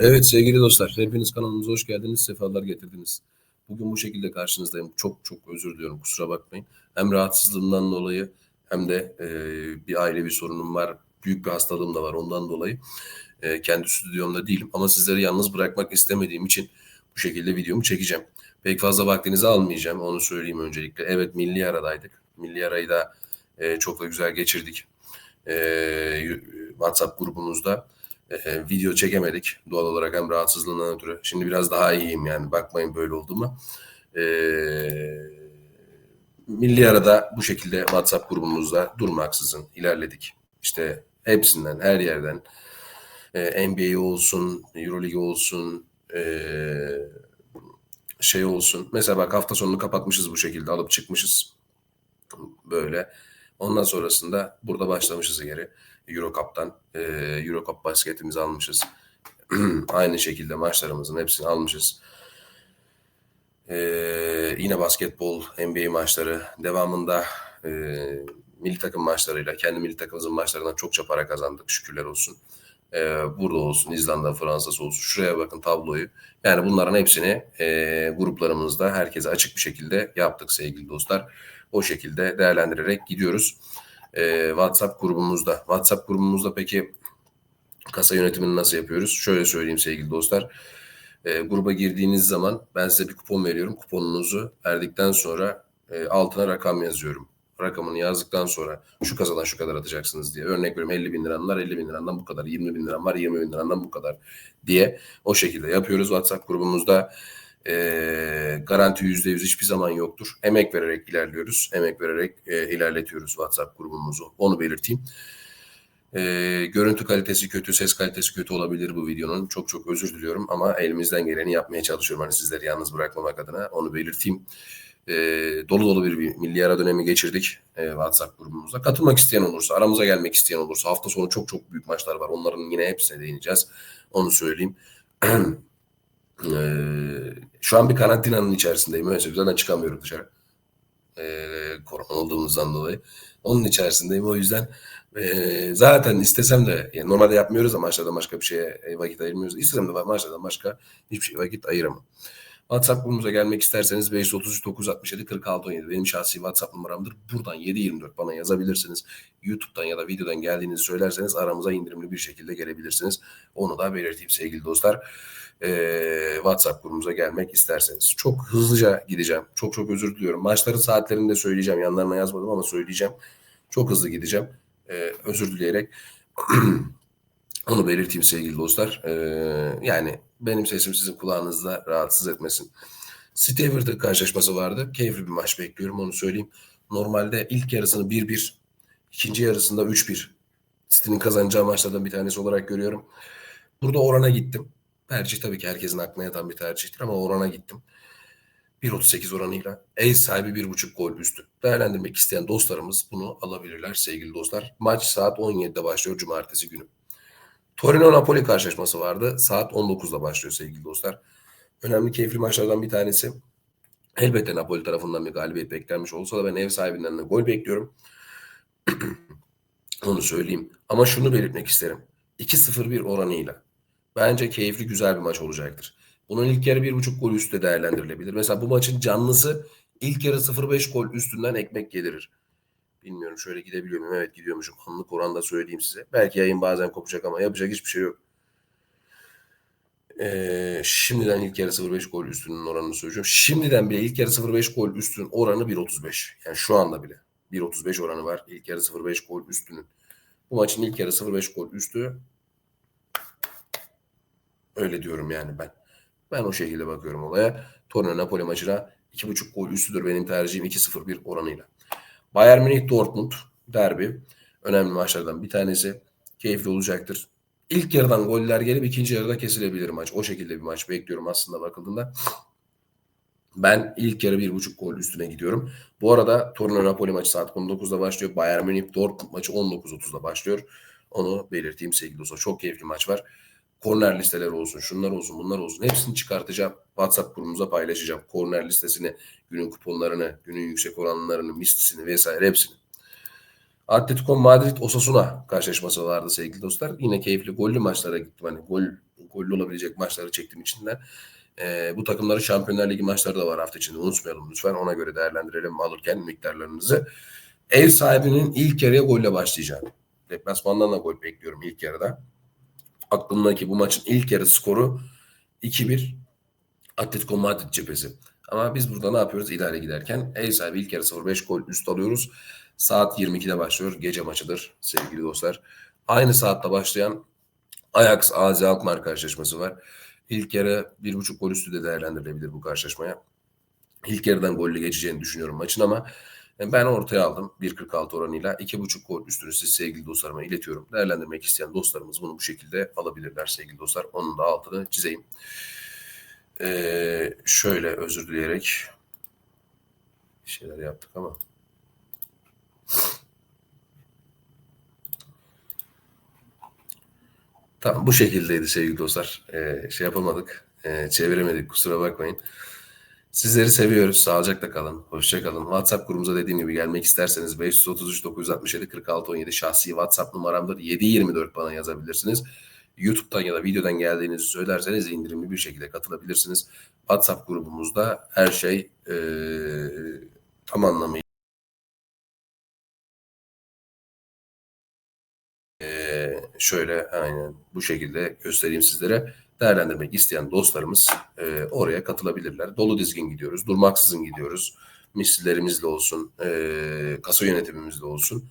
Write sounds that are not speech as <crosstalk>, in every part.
Evet sevgili dostlar, hepiniz kanalımıza hoş geldiniz, sefalar getirdiniz. Bugün bu şekilde karşınızdayım. Çok çok özür diliyorum, kusura bakmayın. Hem rahatsızlığımdan dolayı hem de e, bir ailevi sorunum var, büyük bir hastalığım da var ondan dolayı. E, kendi stüdyomda değilim ama sizleri yalnız bırakmak istemediğim için bu şekilde videomu çekeceğim. Pek fazla vaktinizi almayacağım, onu söyleyeyim öncelikle. Evet milli aradaydık. Milli arayı da e, çok da güzel geçirdik. E, WhatsApp grubumuzda e, video çekemedik. Doğal olarak hem rahatsızlığından ötürü. Şimdi biraz daha iyiyim yani. Bakmayın böyle olduğuma. E, milli arada bu şekilde WhatsApp grubumuzda durmaksızın ilerledik. İşte hepsinden, her yerden e, NBA olsun, Euroleague olsun, e, şey olsun. Mesela bak hafta sonunu kapatmışız bu şekilde. Alıp çıkmışız. Böyle. Ondan sonrasında burada başlamışız geri. Eurocup'tan. E, Eurocup basketimizi almışız. <clears throat> Aynı şekilde maçlarımızın hepsini almışız. E, yine basketbol, NBA maçları. Devamında e, milli takım maçlarıyla, kendi milli takımımızın maçlarından çokça para kazandık şükürler olsun. E, burada olsun, İzlanda, Fransa'sı olsun. Şuraya bakın tabloyu. Yani bunların hepsini e, gruplarımızda herkese açık bir şekilde yaptık sevgili dostlar. O şekilde değerlendirerek gidiyoruz e, WhatsApp grubumuzda. WhatsApp grubumuzda peki kasa yönetimini nasıl yapıyoruz? Şöyle söyleyeyim sevgili dostlar. E, gruba girdiğiniz zaman ben size bir kupon veriyorum. Kuponunuzu verdikten sonra e, altına rakam yazıyorum. Rakamını yazdıktan sonra şu kasadan şu kadar atacaksınız diye. Örnek veriyorum 50 bin liran var 50 bin lirandan bu kadar. 20 bin liram var 20 bin lirandan bu kadar diye o şekilde yapıyoruz. WhatsApp grubumuzda e, garanti yüzde yüz hiçbir zaman yoktur. Emek vererek ilerliyoruz. Emek vererek e, ilerletiyoruz WhatsApp grubumuzu. Onu belirteyim. E, görüntü kalitesi kötü, ses kalitesi kötü olabilir bu videonun. Çok çok özür diliyorum ama elimizden geleni yapmaya çalışıyorum. Hani sizleri yalnız bırakmamak adına onu belirteyim. E, dolu dolu bir, bir milli ara dönemi geçirdik e, WhatsApp grubumuzda. Katılmak isteyen olursa, aramıza gelmek isteyen olursa hafta sonu çok çok büyük maçlar var. Onların yine hepsine değineceğiz. Onu söyleyeyim. <clears throat> Ee, şu an bir karantinanın içerisindeyim. Öyle zaten çıkamıyorum dışarı. Ee, korona olduğumuzdan dolayı. Onun içerisindeyim. O yüzden e, zaten istesem de yani normalde yapmıyoruz ama maçlardan başka bir şeye vakit ayırmıyoruz. İstesem de maçlardan başka hiçbir şey vakit ayıramam. WhatsApp grubumuza gelmek isterseniz 533 967 46 17 benim şahsi WhatsApp numaramdır. Buradan 724 bana yazabilirsiniz. YouTube'dan ya da videodan geldiğinizi söylerseniz aramıza indirimli bir şekilde gelebilirsiniz. Onu da belirteyim sevgili dostlar. Ee, WhatsApp grubumuza gelmek isterseniz. Çok hızlıca gideceğim. Çok çok özür diliyorum. Maçların saatlerini de söyleyeceğim. Yanlarına yazmadım ama söyleyeceğim. Çok hızlı gideceğim. Ee, özür dileyerek <clears throat> onu belirteyim sevgili dostlar. Ee, yani benim sesim sizin kulağınızda rahatsız etmesin. Everton karşılaşması vardı. Keyifli bir maç bekliyorum onu söyleyeyim. Normalde ilk yarısını 1-1, ikinci yarısında 3-1. City'nin kazanacağı maçlardan bir tanesi olarak görüyorum. Burada orana gittim. Tercih tabii ki herkesin aklına yatan bir tercihtir ama orana gittim. 1.38 oranıyla ev sahibi 1.5 gol üstü. Değerlendirmek isteyen dostlarımız bunu alabilirler sevgili dostlar. Maç saat 17'de başlıyor cumartesi günü. Torino-Napoli karşılaşması vardı. Saat 19'da başlıyor sevgili dostlar. Önemli keyifli maçlardan bir tanesi. Elbette Napoli tarafından bir galibiyet beklenmiş olsa da ben ev sahibinden de gol bekliyorum. <clears throat> Onu söyleyeyim. Ama şunu belirtmek isterim. 2-0-1 oranıyla. Bence keyifli güzel bir maç olacaktır. Bunun ilk yarı 1.5 gol üstü değerlendirilebilir. Mesela bu maçın canlısı ilk yarı 0.5 gol üstünden ekmek gelirir. Bilmiyorum şöyle gidebiliyor muyum? Evet gidiyormuşum. Anlık oranda söyleyeyim size. Belki yayın bazen kopacak ama yapacak hiçbir şey yok. Ee, şimdiden ilk yarı 0.5 gol üstünün oranını söyleyeceğim. Şimdiden bile ilk yarı 0.5 gol üstünün oranı 1.35. Yani şu anda bile 1.35 oranı var. İlk yarı 0.5 gol üstünün. Bu maçın ilk yarı 0.5 gol üstü öyle diyorum yani ben. Ben o şekilde bakıyorum olaya. Torino Napoli maçına 2.5 gol üstüdür benim tercihim 2-0-1 oranıyla. Bayern Münih Dortmund derbi önemli maçlardan bir tanesi. Keyifli olacaktır. İlk yarıdan goller gelip ikinci yarıda kesilebilir maç. O şekilde bir maç bekliyorum aslında bakıldığında. Ben ilk yarı bir buçuk gol üstüne gidiyorum. Bu arada Torino Napoli maçı saat 19'da başlıyor. Bayern Münih Dortmund maçı 19.30'da başlıyor. Onu belirteyim sevgili dostlar. Çok keyifli maç var. Korner listeleri olsun, şunlar olsun, bunlar olsun. Hepsini çıkartacağım. WhatsApp grubumuza paylaşacağım. Korner listesini, günün kuponlarını, günün yüksek oranlarını, mistisini vesaire hepsini. Atletico Madrid Osasuna karşılaşması vardı sevgili dostlar. Yine keyifli gollü maçlara gittim. Hani gol gollü olabilecek maçları çektiğim için de e, bu takımların Şampiyonlar Ligi maçları da var hafta içinde. Unutmayalım lütfen. Ona göre değerlendirelim alırken miktarlarınızı. Ev sahibinin ilk yarıya golle başlayacağını. Deplasmandan da gol bekliyorum ilk yarıda. Aklımdaki bu maçın ilk yarı skoru 2-1 Atletico Madrid cephesi. Ama biz burada ne yapıyoruz idare giderken? Ev sahibi ilk yarı 0-5 gol üst alıyoruz. Saat 22'de başlıyor. Gece maçıdır sevgili dostlar. Aynı saatte başlayan Ajax AZ Alkmaar karşılaşması var. İlk yarı 1.5 gol üstü de değerlendirilebilir bu karşılaşmaya. İlk yarıdan golle geçeceğini düşünüyorum maçın ama ben ortaya aldım 1.46 oranıyla 2.5 gol üstünü size sevgili dostlarıma iletiyorum. Değerlendirmek isteyen dostlarımız bunu bu şekilde alabilirler sevgili dostlar. Onun da altını çizeyim. Ee, şöyle özür dileyerek bir şeyler yaptık ama. Tamam bu şekildeydi sevgili dostlar. Ee, şey yapamadık. Ee, çeviremedik kusura bakmayın. Sizleri seviyoruz. Sağlıcakla kalın. Hoşça kalın. WhatsApp grubumuza dediğim gibi gelmek isterseniz 533 967 46 17 şahsi WhatsApp numaramdır. 724 bana yazabilirsiniz. YouTube'dan ya da videodan geldiğinizi söylerseniz indirimli bir şekilde katılabilirsiniz. WhatsApp grubumuzda her şey e, tam anlamıyla şöyle aynen bu şekilde göstereyim sizlere. Değerlendirmek isteyen dostlarımız e, oraya katılabilirler. Dolu dizgin gidiyoruz. Durmaksızın gidiyoruz. Misillerimizle olsun, e, kasa yönetimimizle olsun.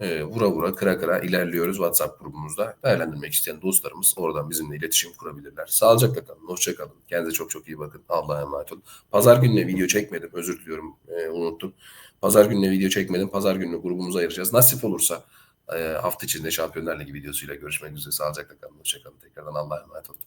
E, vura vura kıra kıra ilerliyoruz WhatsApp grubumuzda. Değerlendirmek isteyen dostlarımız oradan bizimle iletişim kurabilirler. Sağlıcakla kalın, hoşça kalın. Kendinize çok çok iyi bakın. Allah'a emanet olun. Pazar gününe video çekmedim. Özür diliyorum. E, unuttum. Pazar gününe video çekmedim. Pazar günü grubumuza ayıracağız. Nasip olursa hafta içinde Şampiyonlar Ligi videosuyla görüşmek üzere. Sağlıcakla kalın, hoşça kalın. Tekrardan Allah'a emanet olun.